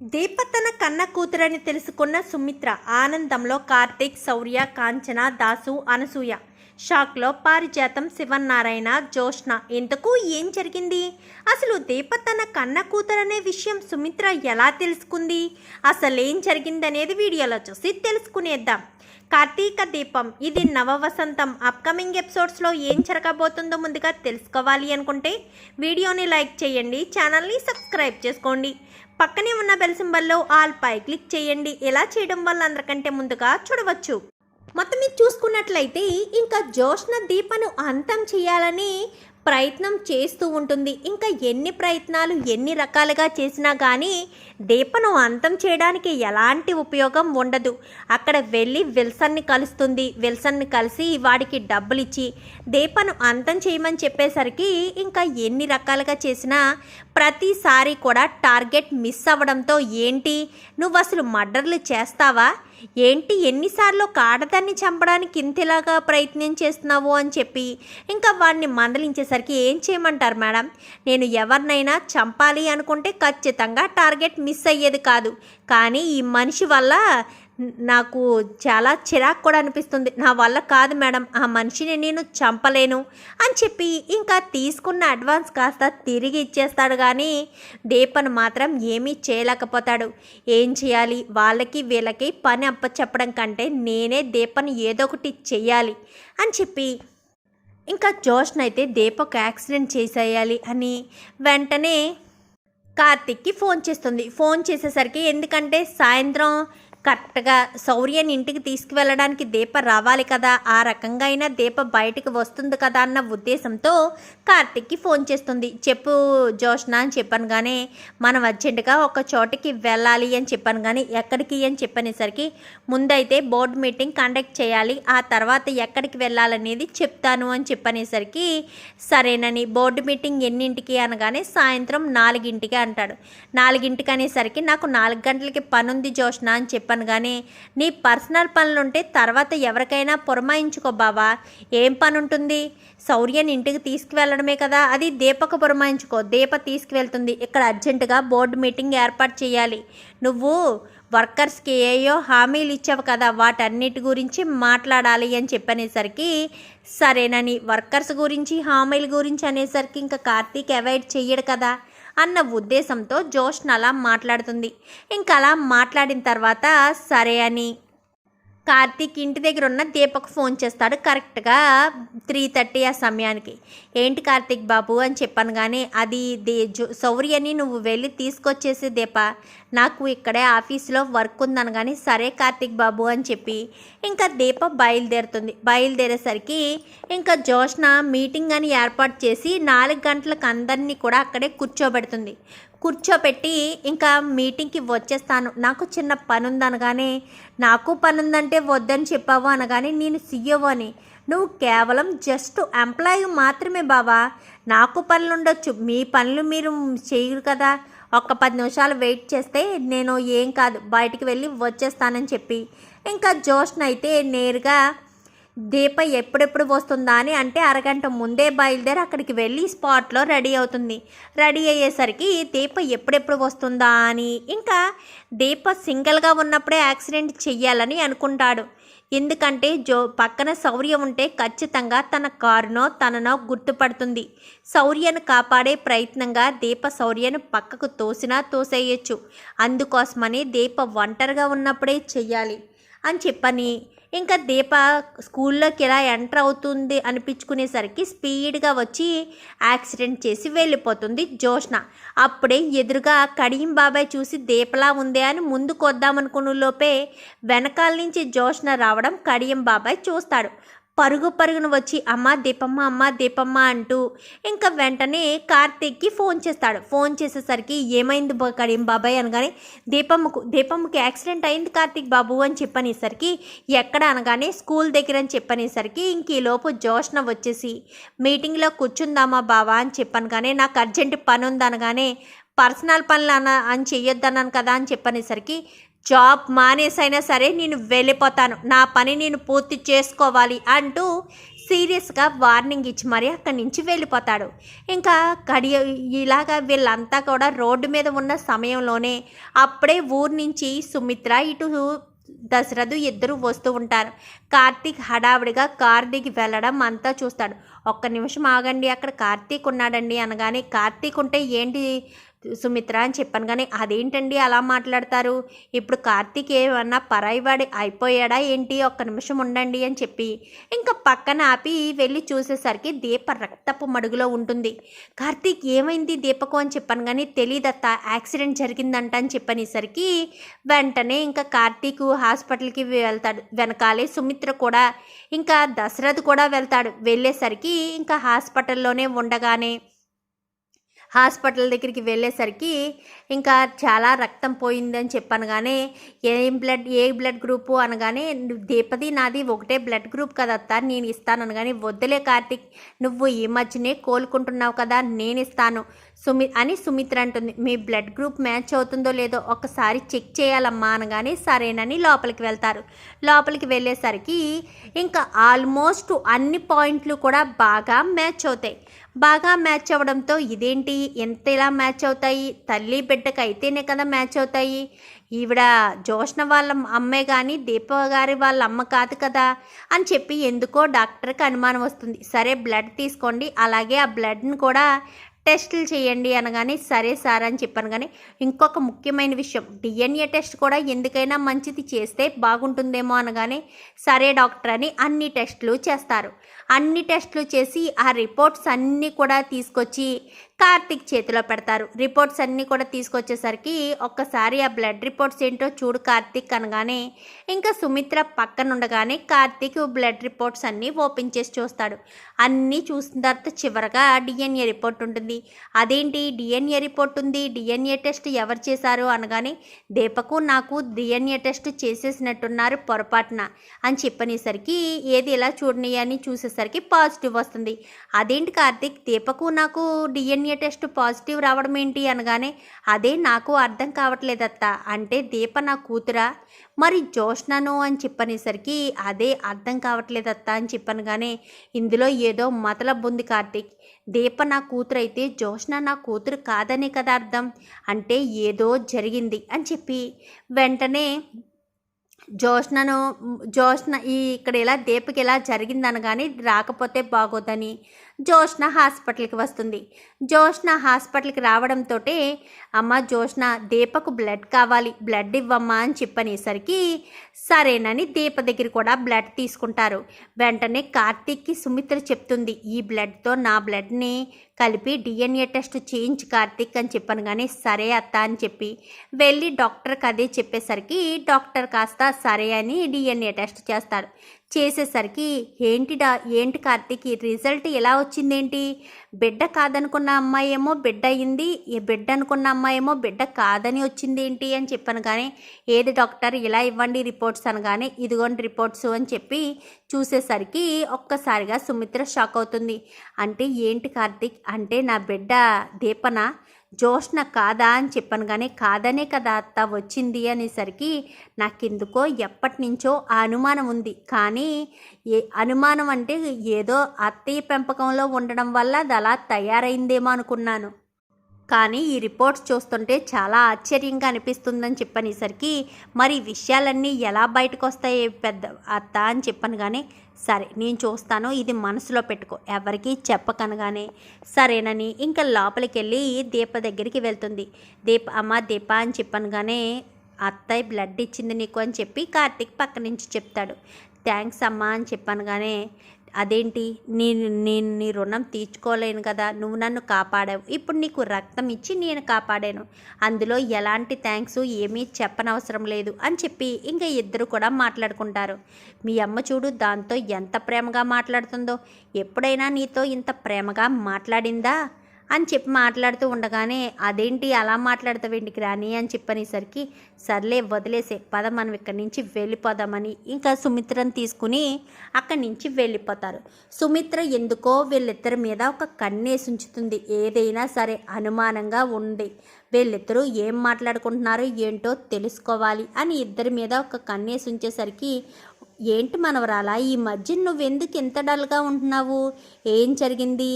దీప తన కన్న కూతురని తెలుసుకున్న సుమిత్ర ఆనందంలో కార్తీక్ శౌర్య కాంచన దాసు అనసూయ. షాక్లో పారిజాతం శివన్నారాయణ జోష్ణ ఇంతకు ఏం జరిగింది? అసలు దీప తన కన్న కూతురనే విషయం సుమిత్ర ఎలా తెలుసుకుంది? అసలేం జరిగిందనేది వీడియోలో చూసి తెలుసుకునేద్దాం. కార్తీక దీపం. ఇది నవ వసంతం అప్కమింగ్ ఎపిసోడ్స్లో ఏం జరగబోతుందో ముందుగా తెలుసుకోవాలి అనుకుంటే వీడియోని లైక్ చేయండి ఛానల్ని సబ్స్క్రైబ్ చేసుకోండి. పక్కనే ఉన్న బెల్ సింబల్లో ఆల్ పై క్లిక్ చేయండి. ఎలా చేయడం వల్ల అందరికంటే ముందుగా చూడవచ్చు. మొత్తం మీరు చూసుకున్నట్లయితే ఇంకా జోష్న దీపను అంతం చేయాలని ప్రయత్నం చేస్తూ ఉంటుంది. ఇంకా ఎన్ని ప్రయత్నాలు ఎన్ని రకాలుగా చేసినా కానీ దీపను అంతం చేయడానికి ఎలాంటి ఉపయోగం ఉండదు. అక్కడ వెళ్ళి విల్సన్ని కలుస్తుంది. విల్సన్ని కలిసి వాడికి డబ్బులు ఇచ్చి దీపను అంతం చేయమని చెప్పేసరికి ఇంకా ఎన్ని రకాలుగా చేసినా ప్రతిసారి కూడా టార్గెట్ మిస్ అవ్వడంతో ఏంటి? నువ్వు అసలు మర్డర్లు చేస్తావా? ఏంటి ఎన్నిసార్లు కాడదాన్ని చంపడానికి ఇంతలాగా ప్రయత్నం చేస్తున్నావు అని చెప్పి ఇంకా వాడిని మందలించేసరికి ఏం చేయమంటారు మేడం? నేను ఎవరినైనా చంపాలి అనుకుంటే ఖచ్చితంగా టార్గెట్ మిస్ అయ్యేది కాదు. కానీ ఈ మనిషి వల్ల నాకు చాలా చిరాకు కూడా అనిపిస్తుంది. నా వల్ల కాదు మేడం ఆ మనిషిని నేను చంపలేను అని చెప్పి ఇంకా తీసుకున్న అడ్వాన్స్ కాస్త తిరిగి ఇచ్చేస్తాడు. కానీ దీపను మాత్రం ఏమీ చేయలేకపోతాడు. ఏం చేయాలి? వాళ్ళకి వీళ్ళకి పని అప్పచెప్పడం కంటే నేనే దీపను ఏదో ఒకటి చెయ్యాలి అని చెప్పి ఇంకా జోష్నైతే దీపక్ యాక్సిడెంట్ చేసేయాలి అని వెంటనే కార్తిక్కి ఫోన్ చేస్తుంది. ఫోన్ చేసేసరికి ఎందుకంటే సాయంత్రం కరెక్ట్గా శౌర్యని ఇంటికి తీసుకువెళ్ళడానికి దీప రావాలి కదా ఆ రకంగా అయినా దీప బయటికి వస్తుంది కదా అన్న ఉద్దేశంతో కార్తిక్కి ఫోన్ చేస్తుంది. చెప్పు జోష్న అని చెప్పాను కానీ మనం అర్జెంటుగా ఒక చోటికి వెళ్ళాలి అని చెప్పాను కానీ ఎక్కడికి అని చెప్పనేసరికి ముందైతే బోర్డు మీటింగ్ కండక్ట్ చేయాలి ఆ తర్వాత ఎక్కడికి వెళ్ళాలనేది చెప్తాను అని చెప్పనేసరికి సరేనని బోర్డు మీటింగ్ ఎన్నింటికి అనగానే సాయంత్రం నాలుగింటికి అంటాడు. నాలుగింటికి అనేసరికి నాకు నాలుగు గంటలకి పనుంది జోష్న అని చెప్పాను కానీ నీ పర్సనల్ పనులుంటే తర్వాత ఎవరికైనా పురమాయించుకో బావా. ఏం పని ఉంటుంది శౌర్యని ఇంటికి తీసుకువెళ్ళడమే కదా అది దీపకు పురమాయించుకో. దీప తీసుకువెళ్తుంది. ఇక్కడ అర్జెంటుగా బోర్డు మీటింగ్ ఏర్పాటు చేయాలి. నువ్వు వర్కర్స్కి ఏయో హామీలు ఇచ్చావు కదా వాటన్నిటి గురించి మాట్లాడాలి అని చెప్పనేసరికి సరేనని వర్కర్స్ గురించి హామీల గురించి అనేసరికి ఇంకా కార్తీక్ అవాయిడ్ చెయ్యడు కదా. అన్న ఉద్దేశంతో జోష్న అలా మాట్లాడుతుంది. ఇంకా అలా మాట్లాడిన తర్వాత సరే అని. కార్తీక్ ఇంటి దగ్గర ఉన్న దీపక్ ఫోన్ చేస్తాడు కరెక్ట్గా త్రీ థర్టీ ఆ సమయానికి. ఏంటి కార్తీక్ బాబు అని చెప్పాను కానీ అది దే జో శౌర్యని నువ్వు వెళ్ళి తీసుకొచ్చేసి దీప నాకు ఇక్కడే ఆఫీస్లో వర్క్ ఉందని కానీ సరే కార్తీక్ బాబు అని చెప్పి ఇంకా దీప బయలుదేరుతుంది. బయలుదేరేసరికి ఇంకా జోష్న మీటింగ్ అని ఏర్పాటు చేసి నాలుగు గంటలకు అందరినీ కూడా అక్కడే కూర్చోబెడుతుంది. కూర్చోపెట్టి ఇంకా మీటింగ్కి వచ్చేస్తాను. నాకు చిన్న పని ఉందనగానే నాకు పని ఉందంటే వద్దని చెప్పావు అనగానే నేను సీఈఓ అని నువ్వు కేవలం జస్ట్ ఎంప్లాయీ మాత్రమే బావా. నాకు పనులు ఉండొచ్చు మీ పనులు మీరు చేయరు కదా. ఒక్క పది నిమిషాలు వెయిట్ చేస్తే నేను ఏం కాదు బయటికి వెళ్ళి వచ్చేస్తానని చెప్పి. ఇంకా జోష్న అయితే నేరుగా దీప ఎప్పుడెప్పుడు వస్తుందా అని అంటే అరగంట ముందే బయలుదేరి అక్కడికి వెళ్ళి స్పాట్లో రెడీ అవుతుంది. రెడీ అయ్యేసరికి దీప ఎప్పుడెప్పుడు వస్తుందా అని ఇంకా దీప సింగిల్గా ఉన్నప్పుడే యాక్సిడెంట్ చెయ్యాలని అనుకుంటాడు. ఎందుకంటే జో పక్కన శౌర్య ఉంటే ఖచ్చితంగా తన కారునో తననో గుర్తుపడుతుంది. శౌర్యను కాపాడే ప్రయత్నంగా దీప శౌర్యను పక్కకు తోసినా తోసేయచ్చు. అందుకోసమని దీప ఒంటరిగా ఉన్నప్పుడే చెయ్యాలి. అని చెప్పని. ఇంకా దీప స్కూల్లోకి ఎలా ఎంటర్ అవుతుంది అనిపించుకునేసరికి స్పీడ్గా వచ్చి యాక్సిడెంట్ చేసి వెళ్ళిపోతుంది జోష్న. అప్పుడే ఎదురుగా కడియం బాబాయ్ చూసి దీపలా ఉందే అని ముందుకు వద్దామనుకున్న లోపే వెనకాల నుంచి జోష్న రావడం కడియం బాబాయ్ చూస్తాడు. పరుగు పరుగున వచ్చి అమ్మ దీపమ్మ అమ్మ దీపమ్మ అంటూ ఇంకా వెంటనే కార్తీక్కి ఫోన్ చేస్తాడు. ఫోన్ చేసేసరికి ఏమైంది కడియం బాబాయ్ అనగానే దీపమ్మకు దీపమ్మకి యాక్సిడెంట్ అయింది కార్తీక్ బాబు అని చెప్పనేసరికి ఎక్కడ అనగానే స్కూల్ దగ్గర అని చెప్పనేసరికి ఇంక ఈ లోపు జోష్న వచ్చేసి మీటింగ్లో కూర్చుందామా బావా అని చెప్పాను కానీ నాకు అర్జెంట్ పని ఉందనగానే పర్సనల్ పనులు అన అని చెయ్యొద్దన్నాను కదా అని చెప్పనేసరికి జాబ్ మానేసైనా సరే నేను వెళ్ళిపోతాను. నా పని నేను పూర్తి చేసుకోవాలి అంటూ సీరియస్గా వార్నింగ్ ఇచ్చి మరీ అక్కడి నుంచి వెళ్ళిపోతాడు. ఇంకా కడి ఇలాగా వీళ్ళంతా కూడా రోడ్డు మీద ఉన్న సమయంలోనే అప్పుడే ఊరు నుంచి సుమిత్ర ఇటు దశరథు ఇద్దరు వస్తూ ఉంటారు. కార్తీక్ హడావిడిగా కార్ దిగి వెళ్ళడం అంతా చూస్తాడు. ఒక్క నిమిషం ఆగండి అక్కడ కార్తీక్ ఉన్నాడండి అనగానే కార్తీక్ ఉంటే ఏంటి సుమిత్ర అని చెప్పాను కానీ అదేంటండి అలా మాట్లాడతారు? ఇప్పుడు కార్తీక్ ఏమన్నా పరాయివాడి అయిపోయాడా ఏంటి? ఒక్క నిమిషం ఉండండి అని చెప్పి ఇంకా పక్కన ఆపి వెళ్ళి చూసేసరికి దీప రక్తపు మడుగులో ఉంటుంది. కార్తీక్ ఏమైంది దీపకు అని చెప్పాను కానీ తెలియదత్త యాక్సిడెంట్ జరిగిందంట అని చెప్పనేసరికి వెంటనే ఇంకా కార్తీక్ హాస్పిటల్కి వెళ్తాడు. వెనకాలే సుమిత్ర కూడా ఇంకా దశరథ్ కూడా వెళ్తాడు. వెళ్ళేసరికి ఇంకా హాస్పిటల్లోనే ఉండగానే హాస్పిటల్ దగ్గరికి వెళ్ళేసరికి ఇంకా చాలా రక్తం పోయిందని చెప్పాను కానీ ఏం బ్లడ్ ఏ బ్లడ్ గ్రూపు అనగానే దీపది నాది ఒకటే బ్లడ్ గ్రూప్ కదత్తా నేను ఇస్తాను అనగానే వద్దులే కార్తిక్ నువ్వు ఈ మధ్యనే కోలుకుంటున్నావు కదా నేను ఇస్తాను. సుమి అని సుమిత్ర అంటుంది. మీ బ్లడ్ గ్రూప్ మ్యాచ్ అవుతుందో లేదో ఒకసారి చెక్ చేయాలమ్మా అనగానే సరేనని లోపలికి వెళ్తారు. లోపలికి వెళ్ళేసరికి ఇంకా ఆల్మోస్ట్ అన్ని పాయింట్లు కూడా బాగా మ్యాచ్ అవుతాయి. బాగా మ్యాచ్ అవ్వడంతో ఇదేంటి? ఎంత ఇలా మ్యాచ్ అవుతాయి? తల్లి బిడ్డకు అయితేనే కదా మ్యాచ్ అవుతాయి. ఈవిడ జోష్ణ వాళ్ళ అమ్మే కానీ దీప గారి వాళ్ళ అమ్మ కాదు కదా అని చెప్పి ఎందుకో డాక్టర్కి అనుమానం వస్తుంది. సరే బ్లడ్ తీసుకోండి. అలాగే ఆ బ్లడ్ని కూడా టెస్టులు చేయండి అనగానే సరే సార్ అని చెప్పాను కానీ ఇంకొక ముఖ్యమైన విషయం డిఎన్ఏ టెస్ట్ కూడా ఎందుకైనా మంచిది చేస్తే బాగుంటుందేమో అనగానే సరే డాక్టర్ అని అన్ని టెస్టులు చేస్తారు. అన్ని టెస్టులు చేసి ఆ రిపోర్ట్స్ అన్నీ కూడా తీసుకొచ్చి కార్తిక్ చేతిలో పెడతారు. రిపోర్ట్స్ అన్నీ కూడా తీసుకొచ్చేసరికి ఒక్కసారి ఆ బ్లడ్ రిపోర్ట్స్ ఏంటో చూడు కార్తిక్ అనగానే ఇంకా సుమిత్ర పక్కన ఉండగానే కార్తిక్ బ్లడ్ రిపోర్ట్స్ అన్నీ ఓపెన్ చేసి చూస్తాడు. అన్నీ చూసిన తర్వాత చివరగా డిఎన్ఏ రిపోర్ట్ ఉంటుంది. అదేంటి? డిఎన్ఏ రిపోర్ట్ ఉంది. డిఎన్ఏ టెస్ట్ ఎవరు చేశారు అనగానే దీపకు నాకు డిఎన్ఏ టెస్ట్ చేసేసినట్టున్నారు పొరపాటున అని చెప్పనేసరికి ఏది ఇలా చూడని అని చూసేసరికి పాజిటివ్ వస్తుంది. అదేంటి కార్తిక్? దీపకు నాకు డిఎన్ఏ టెస్ట్ పాజిటివ్ రావడం ఏంటి అనగానే అదే నాకు అర్థం కావట్లేదత్త అంటే దీప నా కూతురా? మరి జోష్నను అని చెప్పనేసరికి అదే అర్థం కావట్లేదత్త అని చెప్పనగానే ఇందులో ఏదో మతలబ్ ఉంది కార్తిక్. దీప నా కూతురు అయితే జోష్న నా కూతురు కాదనే కదా అర్థం. అంటే ఏదో జరిగింది అని చెప్పి వెంటనే జోష్నను జోష్న ఈ ఇక్కడ ఇలా దీపకి ఇలా జరిగిందనగానే రాకపోతే బాగోదని. జోష్న హాస్పిటల్కి వస్తుంది. జోష్న హాస్పిటల్కి రావడంతో అమ్మ జోష్న దీపకు బ్లడ్ కావాలి బ్లడ్ ఇవ్వమ్మా అని చెప్పనేసరికి సరేనని దీప దగ్గర కూడా బ్లడ్ తీసుకుంటారు. వెంటనే కార్తీక్కి సుమిత్ర చెప్తుంది ఈ బ్లడ్తో నా బ్లడ్ని కలిపి డిఎన్ఏ టెస్ట్ చేయించి కార్తీక్ అని చెప్పాను కానీ సరే అత్త అని చెప్పి వెళ్ళి డాక్టర్కి అదే చెప్పేసరికి డాక్టర్ కాస్త సరే అని డిఎన్ఏ టెస్ట్ చేస్తాడు చేసేసరికి ఏంటిడా ఏంటి కార్తీక్? రిజల్ట్ ఎలా వచ్చిందేంటి? బిడ్డ కాదనుకున్న అమ్మాయి ఏమో బిడ్డ అయింది ఏ బిడ్డ అనుకున్న అమ్మాయి ఏమో బిడ్డ కాదని వచ్చింది ఏంటి అని చెప్పాను కానీ ఏది డాక్టర్ ఇలా ఇవ్వండి రిపోర్ట్స్ అనగానే ఇదిగోండి రిపోర్ట్స్ అని చెప్పి చూసేసరికి ఒక్కసారిగా సుమిత్ర షాక్ అవుతుంది. అంటే ఏంటి కార్తీక్? అంటే నా బిడ్డ దీపన జోష్న కాదా అని చెప్పాను. కానీ కాదనే కదా అత్త వచ్చింది అనేసరికి నాకెందుకో ఎప్పటి నుంచో ఆ అనుమానం ఉంది. కానీ ఏ అనుమానం అంటే ఏదో అత్తయ్య పెంపకంలో ఉండడం వల్ల అది అలా తయారైందేమో అనుకున్నాను. కానీ ఈ రిపోర్ట్స్ చూస్తుంటే చాలా ఆశ్చర్యంగా అనిపిస్తుందని చెప్పనేసరికి మరి ఈ విషయాలన్నీ ఎలా బయటకు వస్తాయి పెద్ద అత్త అని చెప్పను కానీ సరే నేను చూస్తాను ఇది మనసులో పెట్టుకో ఎవరికీ చెప్పకనగానే. సరేనని ఇంకా లోపలికి వెళ్ళి దీప దగ్గరికి వెళ్తుంది. దీప అమ్మ దీప అని చెప్పనగానే అత్తయ్య బ్లడ్ ఇచ్చింది నీకు అని చెప్పి కార్తీక్ పక్క నుంచి చెప్తాడు. థ్యాంక్స్ అమ్మా అని చెప్పనగానే అదేంటి? నేను నేను నీ రుణం తీర్చుకోలేను కదా. నువ్వు నన్ను కాపాడావు. ఇప్పుడు నీకు రక్తం ఇచ్చి నేను కాపాడాను. అందులో ఎలాంటి థ్యాంక్స్ ఏమీ చెప్పనవసరం లేదు అని చెప్పి ఇంకా ఇద్దరు కూడా మాట్లాడుకుంటారు. మీ అమ్మ చూడు దాంతో ఎంత ప్రేమగా మాట్లాడుతుందో. ఎప్పుడైనా నీతో ఇంత ప్రేమగా మాట్లాడిందా? అని చెప్పి మాట్లాడుతూ ఉండగానే అదేంటి అలా మాట్లాడతావేంటి రాని? అని చెప్పనేసరికి సర్లే వదిలేసే పద మనం ఇక్కడి నుంచి వెళ్ళిపోదామని. ఇంకా సుమిత్రను తీసుకుని అక్కడి నుంచి వెళ్ళిపోతారు. సుమిత్ర ఎందుకో వీళ్ళిద్దరి మీద ఒక కన్నేసి ఉంచుతుంది. ఏదైనా సరే అనుమానంగా ఉంది. వీళ్ళిద్దరూ ఏం మాట్లాడుకుంటున్నారో ఏంటో తెలుసుకోవాలి అని ఇద్దరి మీద ఒక కన్నేసి ఉంచేసరికి ఏంటి మనవరాలా ఈ మధ్య నువ్వెందుకు ఇంత డల్గా ఉంటున్నావు? ఏం జరిగింది?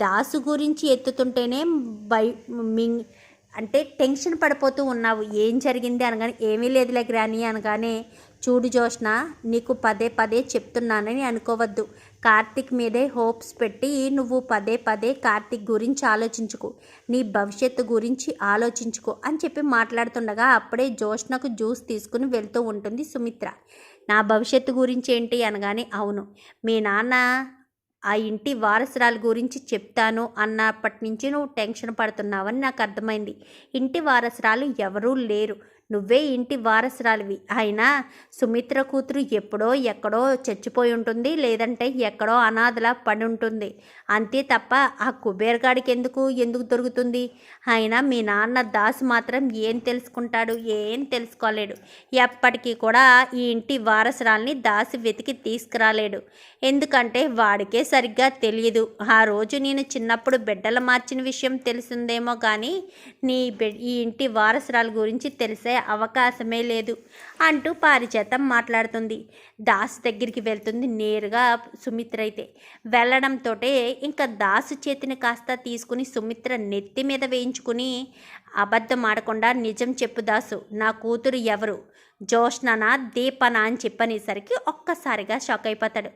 దాసు గురించి ఎత్తుతుంటేనే బై మింగ్ అంటే టెన్షన్ పడిపోతూ ఉన్నావు. ఏం జరిగింది అనగానే ఏమీ లేదులే గ్రాని అనగానే చూడు జోష్న నీకు పదే పదే చెప్తున్నానని అనుకోవద్దు. కార్తిక్ మీదే హోప్స్ పెట్టి నువ్వు పదే పదే కార్తిక్ గురించి ఆలోచించుకో. నీ భవిష్యత్తు గురించి ఆలోచించుకో అని చెప్పి మాట్లాడుతుండగా అప్పుడే జోష్నకు జ్యూస్ తీసుకుని వెళ్తూ ఉంటుంది సుమిత్ర. నా భవిష్యత్తు గురించి ఏంటి అనగానే అవును. మీ నాన్న ఆ ఇంటి వారసురాల గురించి చెప్తాను అన్నప్పటి నుంచి నువ్వు టెన్షన్ పడుతున్నావని నాకు అర్థమైంది. ఇంటి వారసురాలు ఎవరూ లేరు. నువ్వే ఇంటి వారసురాలివి. అయినా సుమిత్ర కూతురు ఎప్పుడో ఎక్కడో చచ్చిపోయి ఉంటుంది లేదంటే ఎక్కడో అనాథలా పడి ఉంటుంది. అంతే తప్ప ఆ కుబేరగాడికి ఎందుకు ఎందుకు దొరుకుతుంది? అయినా మీ నాన్న దాసు మాత్రం ఏం తెలుసుకుంటాడు? ఏం తెలుసుకోలేడు. ఎప్పటికీ కూడా ఈ ఇంటి వారసురాల్ని దాసు వెతికి తీసుకురాలేడు. ఎందుకంటే వాడికే సరిగ్గా తెలియదు ఆ రోజు నేను చిన్నప్పుడు బిడ్డలు మార్చిన విషయం తెలిసిందేమో కానీ నీ బి ఈ ఇంటి వారసురాల గురించి తెలిసే అవకాశమే లేదు అంటూ పారిచేతం మాట్లాడుతుంది. దాస్ దగ్గరికి వెళ్తుంది నేరుగా సుమిత్ర అయితే. వెళ్ళడంతో ఇంకా దాసు చేతిని కాస్త తీసుకుని సుమిత్ర నెత్తి మీద వేయించుకుని అబద్ధం ఆడకుండా నిజం చెప్పు దాసు నా కూతురు ఎవరు? జోష్ననా దీపనా? అని చెప్పనేసరికి ఒక్కసారిగా షాక్ అయిపోతాడు.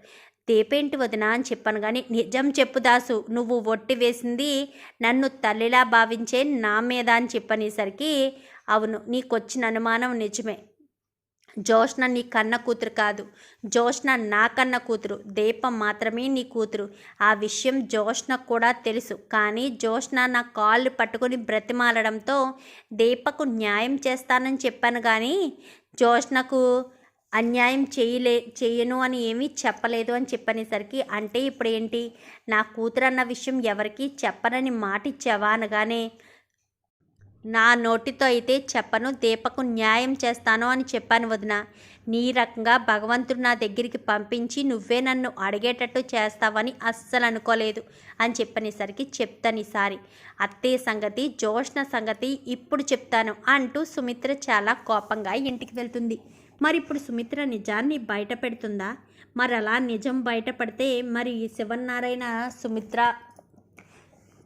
దీపేంటి వదినా? అని చెప్పాను కానీ నిజం చెప్పు దాసు నువ్వు ఒట్టి వేసింది నన్ను తల్లిలా భావించే నా మీద అని చెప్పనేసరికి అవును నీకొచ్చిన అనుమానం నిజమే. జోష్న నీ కన్న కూతురు కాదు. జోష్న నా కన్న కూతురు. దీపం మాత్రమే నీ కూతురు. ఆ విషయం జోష్న కూడా తెలుసు. కానీ జోష్న నా కాళ్ళు పట్టుకుని బ్రతిమాలడంతో దీపకు న్యాయం చేస్తానని చెప్పాను కానీ జోష్నకు అన్యాయం చేయలే చేయను అని ఏమీ చెప్పలేదు అని చెప్పనేసరికి అంటే ఇప్పుడు ఏంటి నా కూతురు అన్న విషయం ఎవరికీ చెప్పనని మాట ఇచ్చావా అనగానే నా నోటితో అయితే చెప్పను దీపకు న్యాయం చేస్తాను అని చెప్పాను వదిన. నీ రకంగా భగవంతుడు నా దగ్గరికి పంపించి నువ్వే నన్ను అడిగేటట్టు చేస్తావని అస్సలు అనుకోలేదు అని చెప్పనేసరికి చెప్తాను ఈసారి అత్తయ్య సంగతి జోష్ణ సంగతి ఇప్పుడు చెప్తాను అంటూ సుమిత్ర చాలా కోపంగా ఇంటికి వెళ్తుంది. మరి ఇప్పుడు సుమిత్ర నిజాన్ని బయట పెడుతుందా? మరి అలా నిజం బయటపడితే మరి శివనారాయణ సుమిత్ర